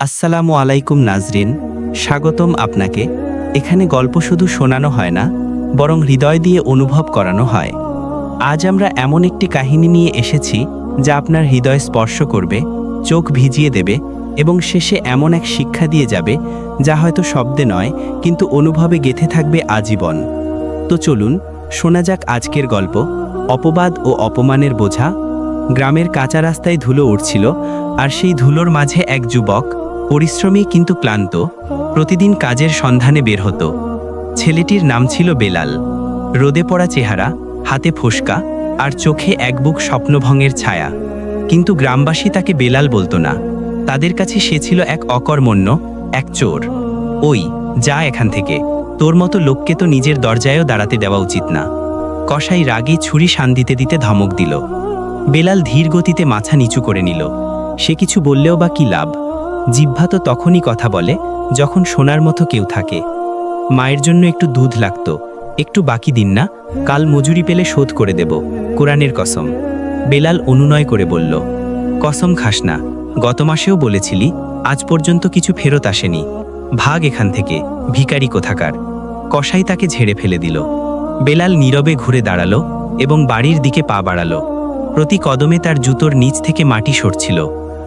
আসসালামু আলাইকুম নাজরিন, স্বাগতম আপনাকে। এখানে গল্প শুধু শোনানো হয় না, বরং হৃদয় দিয়ে অনুভব করানো হয়। আজ আমরা এমন একটি কাহিনী নিয়ে এসেছি, যা আপনার হৃদয় স্পর্শ করবে, চোখ ভিজিয়ে দেবে, এবং শেষে এমন এক শিক্ষা দিয়ে যাবে, যা হয়তো শব্দে নয়, কিন্তু অনুভবে গেথে থাকবে আজীবন। তো চলুন, শোনা যাক আজকের গল্প, অপবাদ ও অপমানের বোঝা। গ্রামের কাঁচা রাস্তায় ধুলো উঠছিল আর সেই ধুলোর মাঝে এক যুবক পরিশ্রমী কিন্তু ক্লান্ত। প্রতিদিন কাজের সন্ধানে বের হতো। ছেলেটির নাম ছিল বেলাল। রোদে পড়া চেহারা, হাতে ফোসকা আর চোখে এক বুক স্বপ্নভঙ্গের ছায়া। কিন্তু গ্রামবাসী তাকে বেলাল বলতো না। তাদের কাছে সে ছিল এক অকর্মণ্য, এক চোর। ওই, যা এখান থেকে। তোর মতো লোককে তো নিজের দরজায়ও দাঁড়াতে দেওয়া উচিত না। কসাই রাগে ছুরি শান দিতে দিতে ধমক দিল। বেলাল ধীর গতিতে মাথা নিচু করে নিল। সে কিছু বললেও বা কি লাভ? জিহ্বা তো তখনই কথা বলে যখন সোনার মতো কেউ থাকে। মায়ের জন্য একটু দুধ লাগতো, একটু বাকি দিন না, কাল মজুরি পেলে শোধ করে দেব, কোরআনের কসম। বেলাল অনুনয় করে বলল, কসম খাস না, গত মাসেও বলেছিলি, আজ পর্যন্ত কিছু ফেরত আসেনি। ভাগ এখান থেকে ভিকারি কোথাকার? কসাই তাকে ঝেড়ে ফেলে দিল। বেলাল নীরবে ঘুরে দাঁড়াল এবং বাড়ির দিকে পা বাড়ালো। প্রতি কদমে তার জুতোর নিচ থেকে মাটি সরছিল,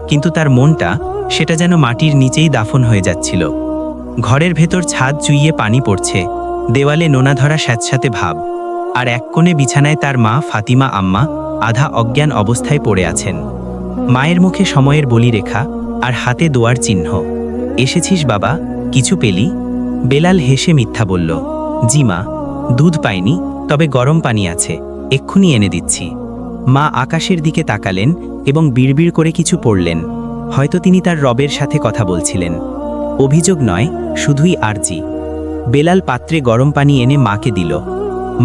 কিন্তু তার মনটা সেটা যেন মাটির নিচেই দাফন হয়ে যাচ্ছিল। ঘরের ভেতর ছাদ চুইয়ে পানি পড়ছে। দেওয়ালে নোনা ধরা স্যাঁতস্যাঁতে ভাব। আর এক কোণে বিছানায় তার মা, ফাতিমা, আম্মা, আধা অজ্ঞান অবস্থায় পড়ে আছেন। মায়ের মুখে সময়ের বলিরেখা আর হাতে দোয়ার চিহ্ন। এসেছিস বাবা, কিছু পেলি? বেলাল হেসে মিথ্যা বলল, জি মা, দুধ পাইনি, তবে গরম পানি আছে, এক্ষুনি এনে দিচ্ছি। মা আকাশের দিকে তাকালেন এবং বিড়বিড় করে কিছু পড়লেন। হয়তো তিনি তার রবের সাথে কথা বলছিলেন। অভিযোগ নয়, শুধুই আরজি। বেলাল পাত্রে গরম পানি এনে মাকে দিল।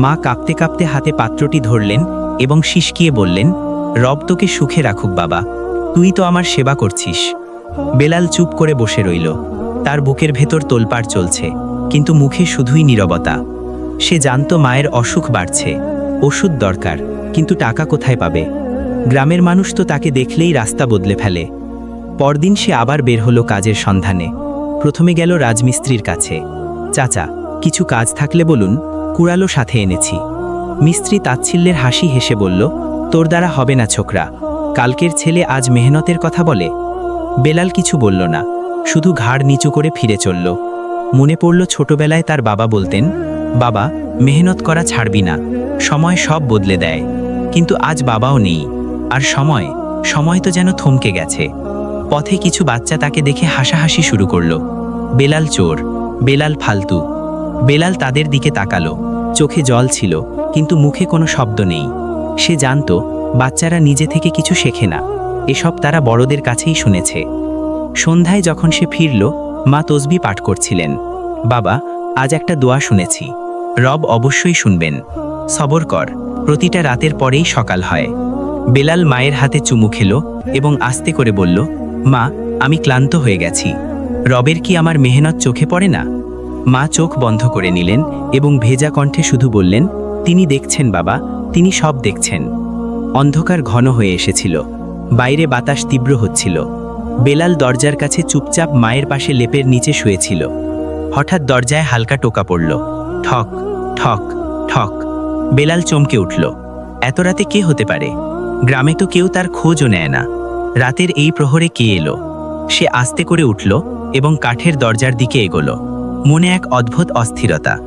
মা কাঁপতে কাঁপতে হাতে পাত্রটি ধরলেন এবং শিশকিয়ে বললেন, রব তোকে সুখে রাখুক বাবা, তুই তো আমার সেবা করছিস। বেলাল চুপ করে বসে রইল। তার বুকের ভেতর তোলপাড় চলছে, কিন্তু মুখে শুধুই নীরবতা। সে জানত মায়ের অসুখ বাড়ছে, ওষুধ দরকার, কিন্তু টাকা কোথায় পাবে? গ্রামের মানুষ তো তাকে দেখলেই রাস্তা বদলে ফেলে। পরদিন সে আবার বের হলো কাজের সন্ধানে। প্রথমে গেল রাজমিস্ত্রির কাছে। চাচা, কিছু কাজ থাকলে বলুন, কুড়ালো সাথে এনেছি। মিস্ত্রি তাচ্ছিল্যের হাসি হেসে বলল, তোর দ্বারা হবে না ছোকরা, কালকের ছেলে আজ মেহনতের কথা বলে। বেলাল কিছু বলল না, শুধু ঘাড় নিচু করে ফিরে চলল। মনে পড়ল ছোটবেলায় তার বাবা বলতেন, বাবা, মেহনত করা ছাড়বি না, সময় সব বদলে দেয়। কিন্তু আজ বাবাও নেই, আর সময় সময় তো যেন থমকে গেছে। পথে কিছু বাচ্চা তাকে দেখে হাসাহাসি শুরু করল। বেলাল চোর, বেলাল ফালতু। বেলাল তাদের দিকে তাকালো। চোখে জল ছিল, কিন্তু মুখে কোনো শব্দ নেই। সে জানতো, বাচ্চারা নিজে থেকে কিছু শেখে না। এসব তারা বড়দের কাছেই শুনেছে। সন্ধ্যায় যখন সে ফিরল, মা তসবি পাঠ করছিলেন। বাবা, আজ একটা দোয়া শুনেছি। রব অবশ্যই শুনবেন। সবর কর, প্রতিটা রাতের পরেই সকাল হয়। বেলাল মায়ের হাতে চুমু খেলো এবং আস্তে করে বলল মা, আমি ক্লান্ত হয়ে গেছি। রবের কি আমার মেহনত চোখে পড়ে না? মা চোখ বন্ধ করে নিলেন এবং ভেজা কণ্ঠে শুধু বললেন, তিনি দেখছেন বাবা, তিনি সব দেখছেন। অন্ধকার ঘন হয়ে এসেছিল। বাইরে বাতাস তীব্র হচ্ছিল। বেলাল দরজার কাছে চুপচাপ মায়ের পাশে লেপের নিচে শুয়েছিল। হঠাৎ দরজায় হালকা টোকা পড়ল। ঠক ঠক ঠক। বেলাল চমকে উঠল। এত রাতে কে হতে পারে? গ্রামে তো কেউ তার খোঁজও নেয় না। রাতের এই প্রহরে কে এলো? সে আস্তে করে উঠল এবং কাঠের দরজার দিকে এগোল। মনে এক অদ্ভুত অস্থিরতা।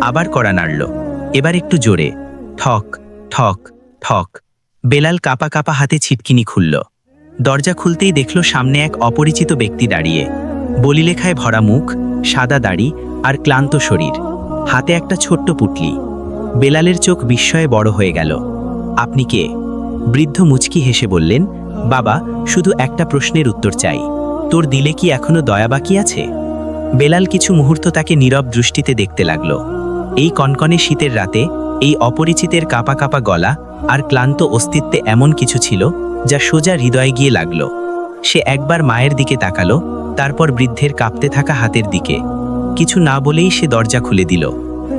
আবার কড়া নাড়ল। এবার একটু জোরে। ঠক ঠক ঠক। বেলাল কাপা কাপা হাতে ছিটকিনি খুলল। দরজা খুলতেই দেখল সামনে এক অপরিচিত ব্যক্তি দাঁড়িয়ে। বলিলেখায় ভরা মুখ, সাদা দাড়ি আর ক্লান্ত শরীর। হাতে একটা ছোট্ট পুটলি। বেলালের চোখ বিস্ময়ে বড় হয়ে গেল। আপনি কে? বৃদ্ধ মুচকি হেসে বললেন বাবা, শুধু একটা প্রশ্নের উত্তর চাই। তোর দিলে কি এখনও দয়া বাকি আছে? বেলাল কিছু মুহূর্ত তাকে নীরব দৃষ্টিতে দেখতে লাগল। এই কনকনে শীতের রাতে, এই অপরিচিতের কাপা কাপা গলা আর ক্লান্ত অস্তিত্বে এমন কিছু ছিল যা সোজা হৃদয়ে গিয়ে লাগল। সে একবার মায়ের দিকে তাকালো, তারপর বৃদ্ধের কাঁপতে থাকা হাতের দিকে। কিছু না বলেই সে দরজা খুলে দিল।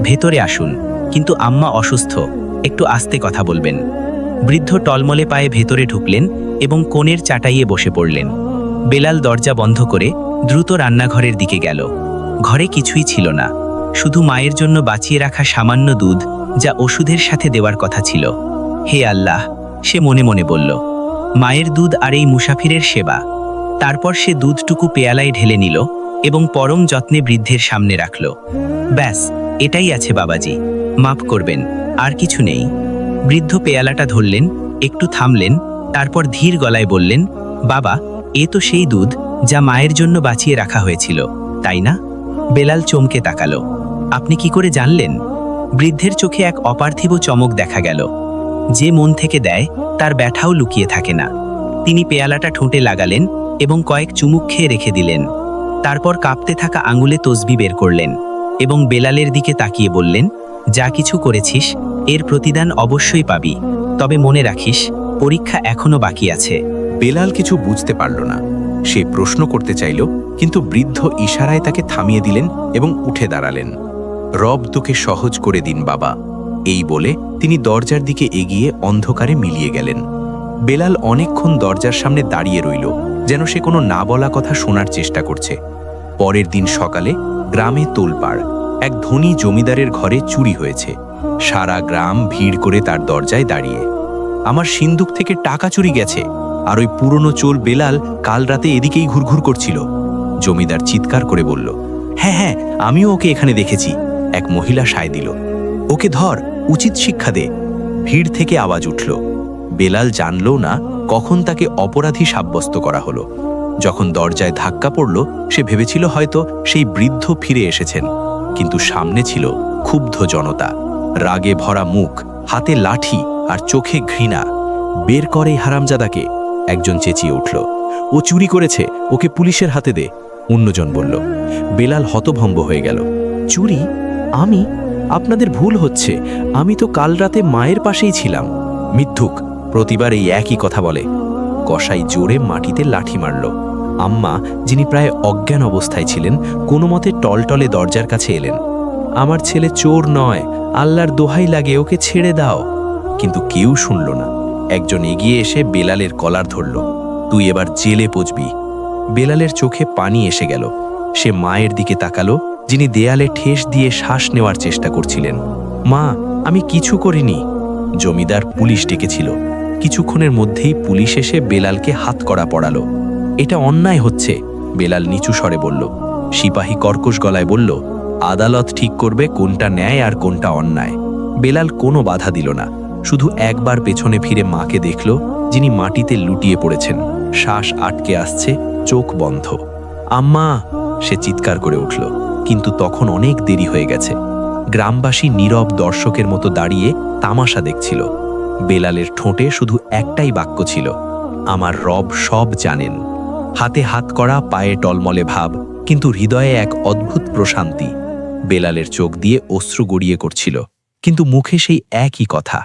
ভেতরে আসুন, কিন্তু আম্মা অসুস্থ, একটু আস্তে কথা বলবেন। বৃদ্ধ টলমলে পায়ে ভেতরে ঢুকলেন এবং কোণের চাটাইয়ে বসে পড়লেন। বেলাল দরজা বন্ধ করে দ্রুত রান্নাঘরের দিকে গেল। ঘরে কিছুই ছিল না। শুধু মায়ের জন্য বাঁচিয়ে রাখা সামান্য দুধ যা ওষুধের সাথে দেওয়ার কথা ছিল। হে আল্লাহ, সে মনে মনে বলল, মায়ের দুধ আর এই মুসাফিরের সেবা। তারপর সে দুধটুকু পেয়ালায় ঢেলে নিল এবং পরম যত্নে বৃদ্ধের সামনে রাখল। ব্যাস, এটাই আছে বাবাজি। মাফ করবেন, আর কিছু নেই। বৃদ্ধ পেয়ালাটা ধরলেন, একটু থামলেন, তারপর ধীর গলায় বললেন, বাবা, এ তো সেই দুধ যা মায়ের জন্য বাঁচিয়ে রাখা হয়েছিল, তাই না? বেলাল চমকে তাকালো। আপনি কি করে জানলেন? বৃদ্ধের চোখে এক অপার্থিব চমক দেখা গেল। যে মন থেকে দেয়, তার ব্যথাও লুকিয়ে থাকে না। তিনি পেয়ালাটা ঠোঁটে লাগালেন এবং কয়েক চুমুক খেয়ে রেখে দিলেন। তারপর কাঁপতে থাকা আঙুলে তসবি বের করলেন এবং বেলালের দিকে তাকিয়ে বললেন, যা কিছু করেছিস এর প্রতিদান অবশ্যই পাবি। তবে মনে রাখিস, পরীক্ষা এখনও বাকি আছে। বেলাল কিছু বুঝতে পারল না। সে প্রশ্ন করতে চাইল, কিন্তু বৃদ্ধ ইশারায় তাকে থামিয়ে দিলেন এবং উঠে দাঁড়ালেন। রব তোকে সহজ করে দিন, বাবা। এই বলে তিনি দরজার দিকে এগিয়ে অন্ধকারে মিলিয়ে গেলেন। বেলাল অনেকক্ষণ দরজার সামনে দাঁড়িয়ে রইল, যেন সে কোনো না বলা কথা শোনার চেষ্টা করছে। পরের দিন সকালে গ্রামে তোলপাড়। এক ধনী জমিদারের ঘরে চুরি হয়েছে। সারা গ্রাম ভিড় করে তার দরজায় দাঁড়িয়ে। আমার সিন্দুক থেকে টাকা চুরি গেছে, আর ওই পুরনো চোল বেলাল কাল রাতে এদিকেই ঘুরঘুর করছিল। জমিদার চিৎকার করে বলল হ্যাঁ হ্যাঁ আমিও ওকে এখানে দেখেছি। এক মহিলা সায় দিল, ওকে ধর, উচিত শিক্ষা দে। ভিড় থেকে আওয়াজ উঠল। বেলাল জানলও না কখন তাকে অপরাধী সাব্যস্ত করা হলো। যখন দরজায় ধাক্কা পড়ল, সে ভেবেছিল হয়তো সেই বৃদ্ধ ফিরে এসেছেন। কিন্তু সামনে ছিল ক্ষুব্ধ জনতা। রাগে ভরা মুখ, হাতে লাঠি আর চোখে ঘৃণা। বের করে হারামজাদাকে, একজন চেঁচিয়ে উঠল। ও চুরি করেছে, ওকে পুলিশের হাতে দে, অন্যজন বলল। বেলাল হতভম্ব হয়ে গেল। চুরি? আমি? আপনাদের ভুল হচ্ছে। আমি তো কাল রাতে মায়ের পাশেই ছিলাম। মিথ্যুক, প্রতিবার এই একই কথা বলে। কসাই জোরে মাটিতে লাঠি মারল। আম্মা, যিনি প্রায় অজ্ঞান অবস্থায় ছিলেন, কোনো মতে টলটলে দরজার কাছে এলেন। আমার ছেলে চোর নয়, আল্লাহর দোহাই লাগে, ওকে ছেড়ে দাও। কিন্তু কেউ শুনল না। একজন এগিয়ে এসে বেলালের কলার ধরল। তুই এবার জেলে পচবি। বেলালের চোখে পানি এসে গেল। সে মায়ের দিকে তাকালো, যিনি দেয়ালে ঠেস দিয়ে শ্বাস নেওয়ার চেষ্টা করছিলেন। মা, আমি কিছু করিনি। জমিদার পুলিশ ডেকেছিল। কিছুক্ষণের মধ্যেই পুলিশ এসে বেলালকে হাত করা পড়ালো। এটা অন্যায় হচ্ছে, বেলাল নিচু স্বরে বলল। সিপাহী কর্কশ গলায় বলল, আদালত ঠিক করবে কোনটা ন্যায় আর কোনটা অন্যায়। বেলাল কোনো বাধা দিল না, শুধু একবার পেছনে ফিরে মাকে দেখল, যিনি মাটিতে লুটিয়ে পড়েছেন। শ্বাস আটকে আসছে, চোখ বন্ধ। আম্মা, সে চিৎকার করে উঠল, কিন্তু তখন অনেক দেরি হয়ে গেছে। গ্রামবাসী নীরব দর্শকের মতো দাঁড়িয়ে তামাশা দেখছিল। বেলালের ঠোঁটে শুধু একটাই বাক্য ছিল, আমার রব সব জানেন। হাতে হাত করা, পায়ে টলমলে ভাব, কিন্তু হৃদয়ে এক অদ্ভুত প্রশান্তি। বেলালের চোখ দিয়ে অশ্রু গড়িয়ে করছিল, কিন্তু মুখে সেই একই কথা,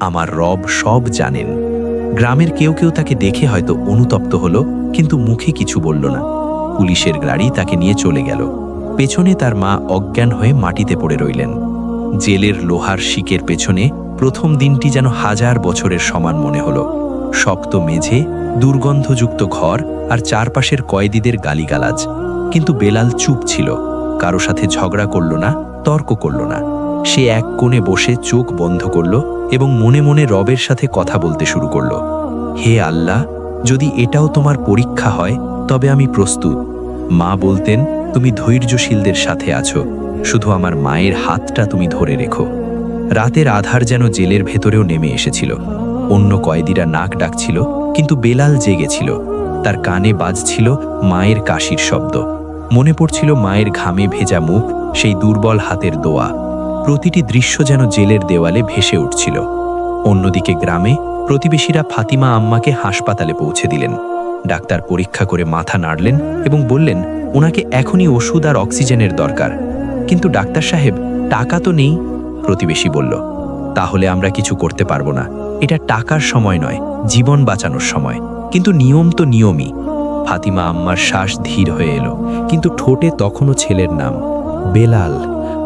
আমার রব সব জানেন। গ্রামের কেউ কেউ তাকে দেখে হয়তো অনুতপ্ত হলো, কিন্তু মুখে কিছু বলল না। পুলিশের গাড়ি তাকে নিয়ে চলে গেল। পেছনে তার মা অজ্ঞান হয়ে মাটিতে পড়ে রইলেন। জেলের লোহার শিকের পেছনে প্রথম দিনটি যেন হাজার বছরের সমান মনে হলো। শক্ত মেঝে, দুর্গন্ধযুক্ত ঘর আর চারপাশের কয়েদিদের গালিগালাজ। কিন্তু বেলাল চুপ ছিল। কারও সাথে ঝগড়া করল না, তর্ক করল না। সে এক কোণে বসে চোখ বন্ধ করল এবং মনে মনে রবের সাথে কথা বলতে শুরু করল। হে আল্লাহ, যদি এটাও তোমার পরীক্ষা হয়, তবে আমি প্রস্তুত। মা বলতেন, তুমি ধৈর্যশীলদের সাথে আছো। শুধু আমার মায়ের হাতটা তুমি ধরে রেখো। রাতের আধার যেন জেলের ভেতরেও নেমে এসেছিল। অন্য কয়েদিরা নাক ডাকছিল, কিন্তু বেলাল জেগেছিল তার কানে বাজছিল মায়ের কাশির শব্দ। মনে পড়ছিল মায়ের ঘামে ভেজা মুখ, সেই দুর্বল হাতের দোয়া। প্রতিটি দৃশ্য যেন জেলের দেওয়ালে ভেসে উঠছিল। অন্যদিকে গ্রামে প্রতিবেশীরা ফাতিমা আম্মাকে হাসপাতালে পৌঁছে দিলেন। ডাক্তার পরীক্ষা করে মাথা নাড়লেন এবং বললেন, ওনাকে এখনই ওষুধ আর অক্সিজেনের দরকার। কিন্তু ডাক্তার সাহেব, টাকা তো নেই। প্রতিবেশী বলল, তাহলে আমরা কিছু করতে পারব না। এটা টাকার সময় নয়, জীবন বাঁচানোর সময়। কিন্তু নিয়ম তো নিয়মই। ফাতিমা আম্মার শ্বাস ধীর হয়ে এলো। কিন্তু ঠোঁটে তখনও ছেলের নাম, বেলাল।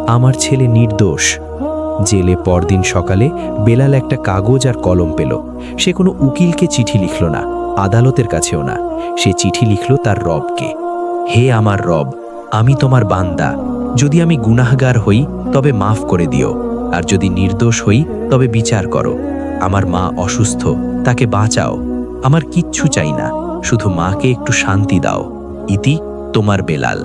আমার ছেলে নির্দোষ। জেলে পরদিন সকালে বেলাল একটা কাগজ আর কলম পেল। সে কোনো উকিলকে চিঠি লিখল না, আদালতের কাছেও না। সে চিঠি লিখল তার রবকে। হে আমার রব, আমি তোমার বান্দা। যদি আমি গুনাহগার হই, তবে মাফ করে দিও। আর যদি নির্দোষ হই, তবে বিচার করো। আমার মা অসুস্থ, তাকে বাঁচাও। আমার কিচ্ছু চাই না, শুধু মাকে একটু শান্তি দাও। ইতি তোমার বেলাল।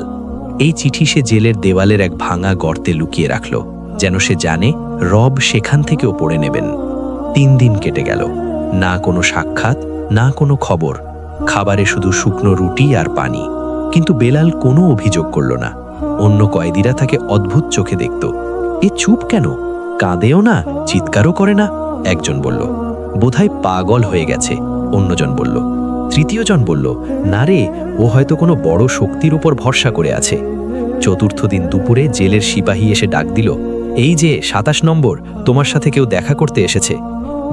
এই চিঠি সে জেলের দেওয়ালের এক ভাঙা গর্তে লুকিয়ে রাখল, যেন সে জানে রব সেখান থেকেও পড়ে নেবেন। তিন দিন কেটে গেল। না কোনো সাক্ষাৎ, না কোনো খবর। খাবারে শুধু শুকনো রুটি আর পানি। কিন্তু বেলাল কোনো অভিযোগ করল না। অন্য কয়েদিরা তাকে অদ্ভুত চোখে দেখত। এ চুপ কেন? কাঁদেও না, চিৎকারও করে না। একজন বলল, বোধহয় পাগল হয়ে গেছে। অন্যজন বলল, তৃতীয়জন বলল, না রে, ও হয়তো কোনো বড় শক্তির উপর ভরসা করে আছে। চতুর্থ দিন দুপুরে জেলের সিপাহী এসে ডাক দিল, এই যে, সাতাশ নম্বর, তোমার সাথে কেউ দেখা করতে এসেছে।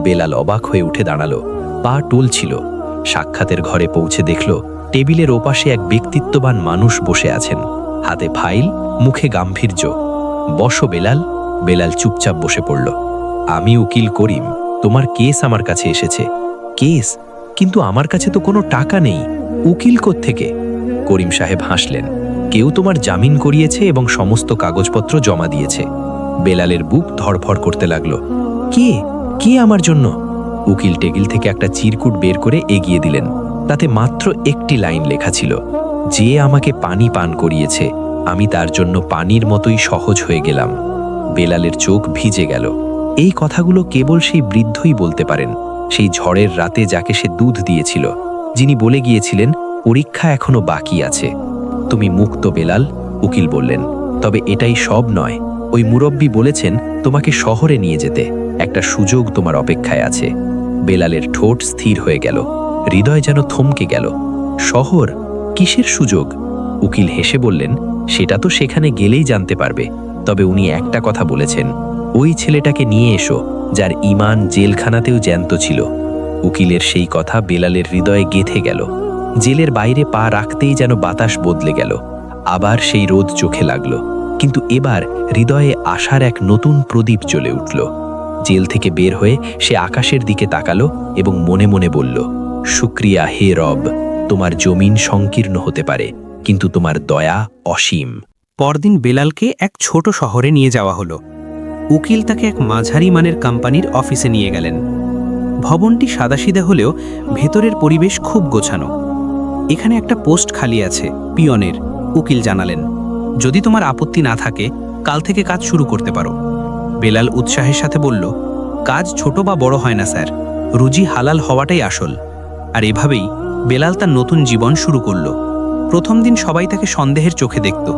বেলাল অবাক হয়ে উঠে দাঁড়াল, পা টুলছিল, সাক্ষাতের ঘরে পৌঁছে দেখল, টেবিলের ওপাশে এক ব্যক্তিত্ববান মানুষ বসে আছেন, হাতে ফাইল, মুখে গাম্ভীর্য। বসো বেলাল। বেলাল চুপচাপ বসে পড়ল। আমি উকিল করিম, তোমার কেস আমার কাছে এসেছে। কেস? কিন্তু আমার কাছে তো কোনো টাকা নেই। উকিল থেকে করিম সাহেব হাসলেন। কেউ তোমার জামিন করিয়েছে এবং সমস্ত কাগজপত্র জমা দিয়েছে। বেলালের বুক ধড়ফড় করতে লাগল। কে? কে আমার জন্য? উকিল টেবিল থেকে একটা চিরকুট বের করে এগিয়ে দিলেন। তাতে মাত্র একটি লাইন লেখা ছিল, যে আমাকে পানি পান করিয়েছে, আমি তার জন্য পানির মতোই সহজ হয়ে গেলাম। বেলালের চোখ ভিজে গেল। এই কথাগুলো কেবল সেই বৃদ্ধই বলতে পারেন, সেই ঝড়ের রাতে যাকে সে দুধ দিয়েছিল, যিনি বলে গিয়েছিলেন, পরীক্ষা এখনও বাকি আছে। তুমি মুক্ত বেলাল, উকিল বললেন, তবে এটাই সব নয়। ওই মুরব্বী বলেছেন, তোমাকে শহরে নিয়ে যেতে। একটা সুযোগ তোমার অপেক্ষায় আছে। বেলালের ঠোঁট স্থির হয়ে গেল, হৃদয় যেন থমকে গেল, শহর? কিসের সুযোগ? উকিল হেসে বললেন, সেটা তো সেখানে গেলেই জানতে পারবে। তবে উনি একটা কথা বলেছেন ওই ছেলেটাকে নিয়ে এসো, যার ইমান জেলখানাতেও জ্যান্ত ছিল। উকিলের সেই কথা বেলালের হৃদয়ে গেথে গেল। জেলের বাইরে পা রাখতেই যেন বাতাস বদলে গেল। আবার সেই রোদ চোখে লাগল। কিন্তু এবার হৃদয়ে আশার এক নতুন প্রদীপ জ্বলে উঠল। জেল থেকে বের হয়ে সে আকাশের দিকে তাকালো এবং মনে মনে বলল, শুক্রিয়া হে রব, তোমার জমিন সংকীর্ণ হতে পারে, কিন্তু তোমার দয়া অসীম। পরদিন বেলালকে এক ছোট শহরে নিয়ে যাওয়া হলো। উকিল তাকে এক মাঝারি মানের কোম্পানির অফিসে নিয়ে গেলেন। ভবনটি সাদাসিধা হলেও ভেতরের পরিবেশ খুব গোছানো। এখানে একটা পোস্ট খালি আছে, পিয়নের। উকিল জানালেন, যদি তোমার আপত্তি না থাকে, কাল থেকে কাজ শুরু করতে পারো। বেলাল উৎসাহের সাথে বলল, কাজ ছোট বা বড় হয় না, স্যার। রুজি হালাল হওয়াটাই আসল। আর এভাবেই বেলাল তার নতুন জীবন শুরু করল। প্রথম দিন সবাই তাকে সন্দেহের চোখে দেখত।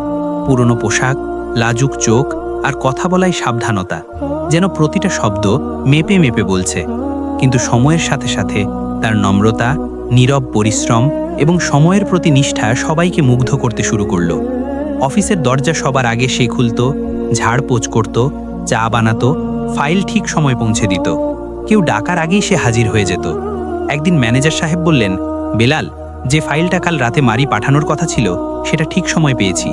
পুরনো পোশাক, লাজুক চোখ আর কথা বলাই সাবধানতা, যেন প্রতিটা শব্দ মেপে মেপে বলছে। কিন্তু সময়ের সাথে সাথে তার নম্রতা, নীরব পরিশ্রম এবং সময়ের প্রতি নিষ্ঠা সবাইকে মুগ্ধ করতে শুরু করল। অফিসের দরজা সবার আগে সে খুলত ঝাড়পোছ করত, চা বানাতো, ফাইল ঠিক সময় পৌঁছে দিত। কেউ ডাকার আগেই সে হাজির হয়ে যেত। একদিন ম্যানেজার সাহেব বললেন, বেলাল, যে ফাইলটা কাল রাতে মারি পাঠানোর কথা ছিল, সেটা ঠিক সময় পেয়েছি।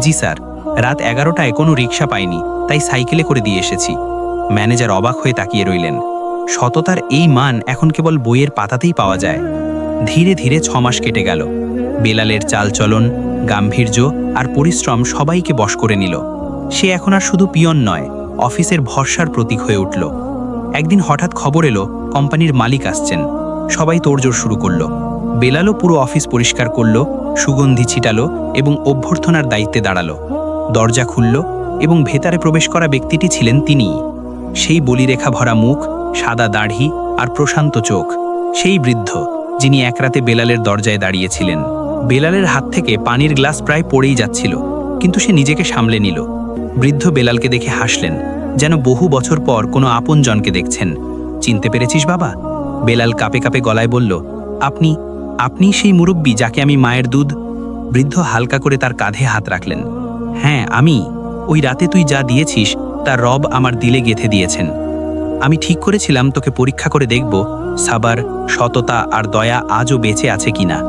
জি, স্যার। রাত এগারোটায় কোনো রিক্সা পাইনি, তাই সাইকেলে করে দিয়ে এসেছি। ম্যানেজার অবাক হয়ে তাকিয়ে রইলেন। সততার এই মান এখন কেবল বইয়ের পাতাতেই পাওয়া যায়। ধীরে ধীরে ছমাস কেটে গেল। বেলালের চালচলন, গাম্ভীর্য আর পরিশ্রম সবাইকে বশ করে নিল। সে এখন আর শুধু পিয়ন নয়, অফিসের ভরসার প্রতীক হয়ে উঠল। একদিন হঠাৎ খবর এলো, কোম্পানির মালিক আসছেন। সবাই তোড়জোড় শুরু করল। বেলালও পুরো অফিস পরিষ্কার করল, সুগন্ধি ছিটালো এবং অভ্যর্থনার দায়িত্বে দাঁড়াল। দরজা খুলল এবং ভেতরে প্রবেশ করা ব্যক্তিটি ছিলেন তিনি। সেই বলিরেখা ভরা মুখ, সাদা দাড়ি আর প্রশান্ত চোখ, সেই বৃদ্ধ যিনি এক রাতে বেলালের দরজায় দাঁড়িয়েছিলেন। বেলালের হাত থেকে পানির গ্লাস প্রায় পড়েই যাচ্ছিল, কিন্তু সে নিজেকে সামলে নিল। বৃদ্ধ বেলালকে দেখে হাসলেন, যেন বহু বছর পর কোনো আপনজনকে দেখছেন। চিনতে পেরেছিস বাবা? বেলাল কাপে কাপে গলায় বলল, আপনি আপনি সেই মুরব্বী যাকে আমি মায়ের দুধ? বৃদ্ধ হালকা করে তার কাঁধে হাত রাখলেন। হ্যাঁ আমি। ওই রাতে তুই যা দিয়েছিস তা রব আমার দিলে গেথে দিয়েছেন। আমি ঠিক করেছিলাম তোকে পরীক্ষা করে দেখব, সাবার সততা আর দয়া আজও বেঁচে আছে কিনা।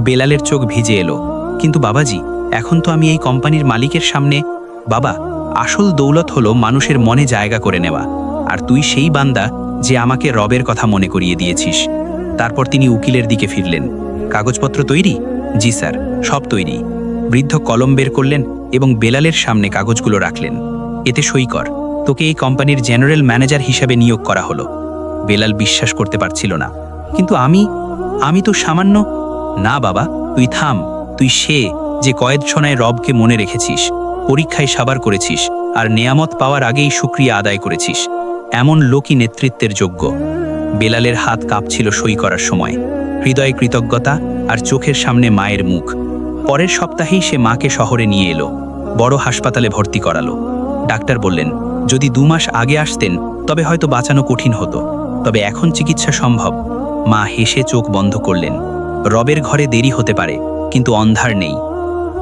বেলালের চোখ ভিজে এলো। কিন্তু বাবাজি, এখন তো আমি এই কোম্পানির মালিকের সামনে, বাবা, আসল দৌলত হলো মানুষের মনে জায়গা করে নেওয়া। আর তুই সেই বান্দা যে আমাকে রবের কথা মনে করিয়ে দিয়েছিস। তারপর তিনি উকিলের দিকে ফিরলেন। কাগজপত্র তৈরি? জি স্যার, সব তৈরি। বৃদ্ধ কলম বের করলেন এবং বেলালের সামনে কাগজগুলো রাখলেন। এতে সই কর তোকে এই কোম্পানির জেনারেল ম্যানেজার হিসাবে নিয়োগ করা হলো। বেলাল বিশ্বাস করতে পারছিল না। কিন্তু আমি আমি তো সামান্য, না বাবা, তুই থাম, তুই সে যে কয়েদ সোনায় রবকে মনে রেখেছিস, পরীক্ষায় সাবার করেছিস, আর নেয়ামত পাওয়ার আগেই সুক্রিয়া আদায় করেছিস, এমন লোকই নেতৃত্বের যোগ্য। বেলালের হাত কাঁপছিল সই করার সময়। হৃদয় কৃতজ্ঞতা আর চোখের সামনে মায়ের মুখ। পরের সপ্তাহেই সে মাকে শহরে নিয়ে এলো। বড় হাসপাতালে ভর্তি করালো। ডাক্তার বললেন, যদি দু মাস আগে আসতেন, তবে হয়তো বাঁচানো কঠিন হতো। তবে এখন চিকিৎসা সম্ভব। মা হেসে চোখ বন্ধ করলেন। রবের ঘরে দেরি হতে পারে, কিন্তু অন্ধার নেই।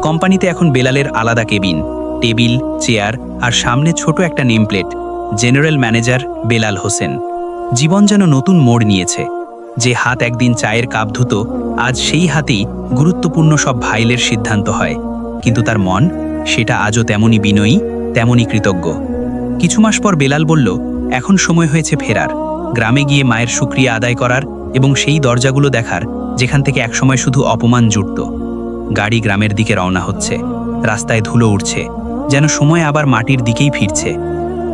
কোম্পানিতে এখন বেলালের আলাদা কেবিন, টেবিল, চেয়ার আর সামনে ছোট একটা nameplate, general manager Belal Hossain. জীবন যেন নতুন মোড় নিয়েছে। যে হাত একদিন চায়ের কাপ ধুত, আজ সেই হাতেই গুরুত্বপূর্ণ সব ভাইলের সিদ্ধান্ত হয়। কিন্তু তার মন সেটা আজও তেমনই বিনয়ী, তেমনই কৃতজ্ঞ। কিছু মাস পর বেলাল বলল, এখন সময় হয়েছে ফেরার। গ্রামে গিয়ে মায়ের সুক্রিয়া আদায় করার এবং সেই দরজাগুলো দেখার, যেখান থেকে একসময় শুধু অপমান জুটত। গাড়ি গ্রামের দিকে রওনা হচ্ছে। রাস্তায় ধুলো উঠছে যেন সময় আবার মাটির দিকেই ফিরছে।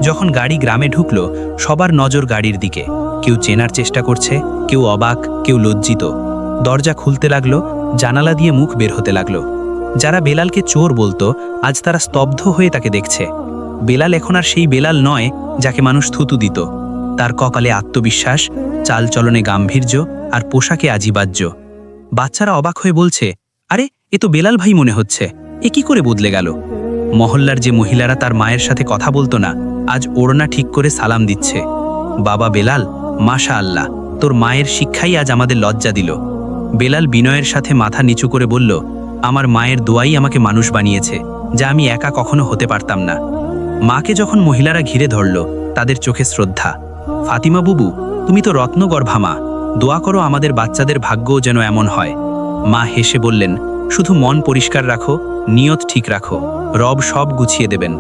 যখন গাড়ি গ্রামে ঢুকলো, সবার নজর গাড়ির দিকে। কেউ চেনার চেষ্টা করছে, কেউ অবাক, কেউ লজ্জিত। দরজা খুলতে লাগল, জানালা দিয়ে মুখ বের হতে লাগল। যারা বেলালকে চোর বলতো, আজ তারা স্তব্ধ হয়ে তাকে দেখছে। বেলাল এখন আর সেই বেলাল নয়, যাকে মানুষ থুতু দিত। তার কপালে আত্মবিশ্বাস, চালচলনে গাম্ভীর্য আর পোশাকে আজিবাজ্য। বাচ্চারা অবাক হয়ে বলছে, আরে, এ তো বেলাল ভাই মনে হচ্ছে। এ কি করে বদলে গেল? মহল্লার যে মহিলারা তার মায়ের সাথে কথা বলতো না, আজ ওড়না ঠিক করে সালাম দিচ্ছে। বাবা বেলাল মাশা আল্লাহ তোর মায়ের শিক্ষাই আজ আমাদের লজ্জা দিল। বেলাল বিনয়ের সাথে মাথা নিচু করে বলল আমার মায়ের দোয়াই আমাকে মানুষ বানিয়েছে, যা আমি একা কখনো হতে পারতাম না। মাকে যখন মহিলারা ঘিরে ধরল, তাদের চোখে শ্রদ্ধা। ফাতিমা বুবু, তুমি তো রত্নগর্ভা মা, দোয়া করো আমাদের বাচ্চাদের ভাগ্যও যেন এমন হয়। মা হেসে বললেন, শুধু মন পরিষ্কার রাখো, নিয়ত ঠিক রাখো, রব সব গুছিয়ে দেবেন।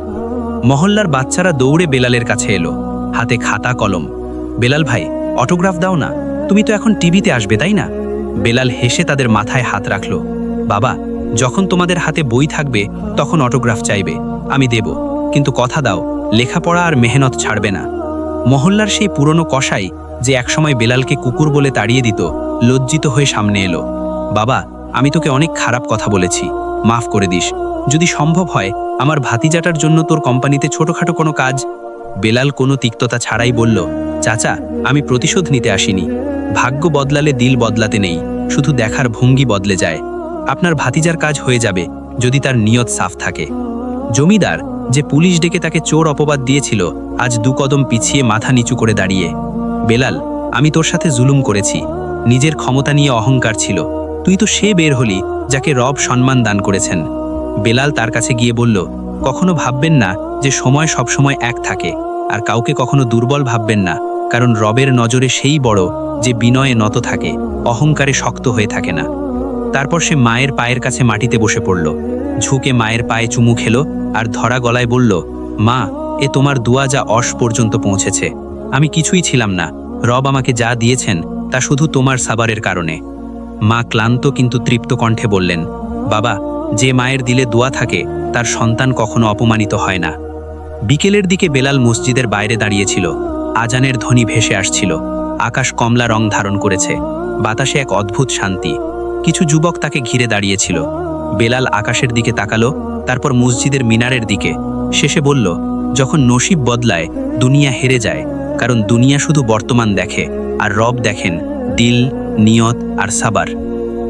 মহল্লার বাচ্চারা দৌড়ে বেলালের কাছে এলো, হাতে খাতা কলম। বেলাল ভাই, অটোগ্রাফ দাও না, তুমি তো এখন টিভিতে আসবে, তাই না? বেলাল হেসে তাদের মাথায় হাত রাখল, বাবা যখন তোমাদের হাতে বই থাকবে, তখন অটোগ্রাফ চাইবে। আমি দেব। কিন্তু কথা দাও, লেখাপড়া আর মেহনত ছাড়বে না। মহল্লার সেই পুরনো কষাই যে একসময় বেলালকে কুকুর বলে তাড়িয়ে দিত, লজ্জিত হয়ে সামনে এলো। বাবা, আমি তোকে অনেক খারাপ কথা বলেছি। মাফ করে দিস। যদি সম্ভব হয়, আমার ভাতিজাটার জন্য তোর কোম্পানিতে ছোটখাটো কোনো কাজ। বেলাল কোনো তিক্ততা ছাড়াই বলল, চাচা, আমি প্রতিশোধ নিতে আসিনি। ভাগ্য বদলালে দিল বদলাতে নেই। শুধু দেখার ভঙ্গি বদলে যায়। আপনার ভাতিজার কাজ হয়ে যাবে যদি তার নিয়ত সাফ থাকে। জমিদার, যে পুলিশ ডেকে তাকে চোর অপবাদ দিয়েছিল, আজ দু কদম পিছিয়ে মাথা নিচু করে দাঁড়িয়ে। বেলাল, আমি তোর সাথে জুলুম করেছি। নিজের ক্ষমতা নিয়ে অহংকার ছিল। তুই তো সে বের হলি যাকে রব সম্মান দান করেছেন। বেলাল তার কাছে গিয়ে বলল, কখনো ভাববেন না যে সময় সবসময় এক থাকে, আর কাউকে কখনো দুর্বল ভাববেন না, কারণ রবের নজরে সেই বড় যে বিনয়ে নত থাকে, অহংকারে শক্ত হয়ে থাকে না। তারপর সে মায়ের পায়ের কাছে মাটিতে বসে পড়ল। ঝুঁকে মায়ের পায়ে চুমু খেলো আর ধরা গলায় বলল, মা, এ তোমার দুয়া যা অস পর্যন্ত পৌঁছেছে। আমি কিছুই ছিলাম না। রব আমাকে যা দিয়েছেন তা শুধু তোমার সাবারের কারণে। মা ক্লান্ত কিন্তু তৃপ্ত কণ্ঠে বললেন, বাবা, যে মায়ের দিলে দোয়া থাকে, তার সন্তান কখনো অপমানিত হয় না। বিকেলের দিকে বেলাল মসজিদের বাইরে দাঁড়িয়েছিল। আজানের ধ্বনি ভেসে আসছিল। আকাশ কমলা রং ধারণ করেছে। বাতাসে এক অদ্ভুত শান্তি। কিছু যুবক তাকে ঘিরে দাঁড়িয়েছিল। বেলাল আকাশের দিকে তাকালো, তারপর মসজিদের মিনারের দিকে। শেষে বলল, যখন নসিব বদলায়, দুনিয়া হেরে যায়, কারণ দুনিয়া শুধু বর্তমান দেখে, আর রব দেখেন, দিল, নিয়ত আর সাবার।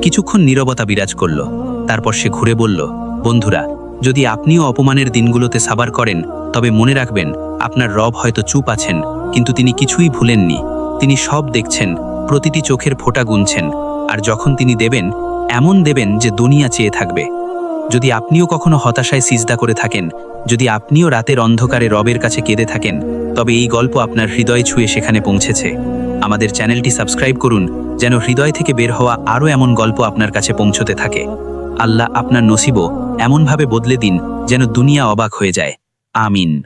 কিছুক্ষণ নীরবতা বিরাজ করল। তারপর সে ঘুরে বলল, বন্ধুরা, যদি আপনিও অপমানের দিনগুলোতে সাবার করেন, তবে মনে রাখবেন, আপনার রব হয়তো চুপ আছেন, কিন্তু তিনি কিছুই ভুলেননি। তিনি সব দেখছেন, প্রতিটি চোখের ফোঁটা গুনছেন। আর যখন তিনি দেবেন, এমন দেবেন যে দুনিয়া চেয়ে থাকবে। যদি আপনিও কখনো হতাশায় সিজদা করে থাকেন, যদি আপনিও রাতের অন্ধকারে রবের কাছে কেঁদে থাকেন, তবে এই গল্প আপনার হৃদয় ছুঁয়ে সেখানে পৌঁছেছে। আমাদের চ্যানেলটি সাবস্ক্রাইব করুন, যেন হৃদয় থেকে বের হওয়া আরও এমন গল্প আপনার কাছে পৌঁছতে থাকে। আল্লাহ আপনার নসিবও এমনভাবে বদলে দিন, যেন দুনিয়া অবাক হয়ে যায়। আমিন।